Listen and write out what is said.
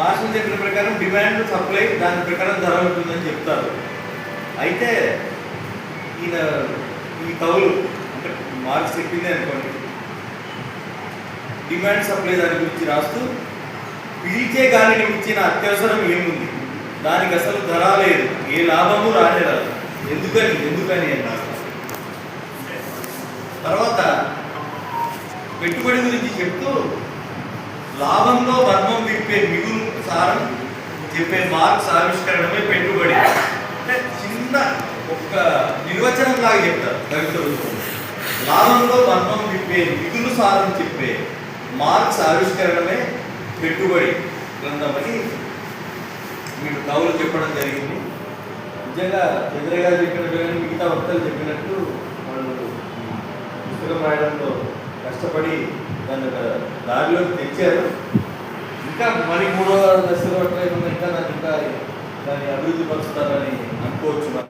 Martial చెప్పిన ప్రకారం demand supply దాని ప్రకారం ధర ఉంటుందని చెప్తారు. అయితే ఈయన ఈ కవులు అంటే మార్క్స్ చెప్పింది అనుకోండి. డిమాండ్ సప్లై దాని గురించి రాస్తూ పీల్చే గాలిని ఇచ్చిన అత్యవసరం ఏముంది? దానికి అసలు ధర లేదు. ఏ లాభము రానే రాదు. ఎందుకని? ఎందుకని? అని తర్వాత పెట్టుబడి గురించి చెప్తూ లాభంలో ధర్మం విప్పే మిగులు సారం చెప్పే మార్క్స్ ఆవిష్కరణమే పెట్టుబడి. అంటే చిన్న ఒక్క నిర్వచనం లాగా చెప్తారు కవితలు. లాభంలో ధర్మం విప్పే మిగులు సారం చెప్పే మార్క్స్ ఆవిష్కరణమే పెట్టుబడి. గ్రంథమని మీరు కవులు చెప్పడం జరిగింది. నిజంగా ఎదురుగా చెప్పినట్టు కానీ మిగతా వక్తలు చెప్పినట్టు వాళ్ళు పుస్తకం రాయడంలో కష్టపడి దాన్ని దారిలోకి తెచ్చారు. ఇంకా మరి మూడో దశలో ఎట్లా ఇంకా దాన్ని ఇంకా దాన్ని అభివృద్ధి పరుస్తారని అనుకోవచ్చు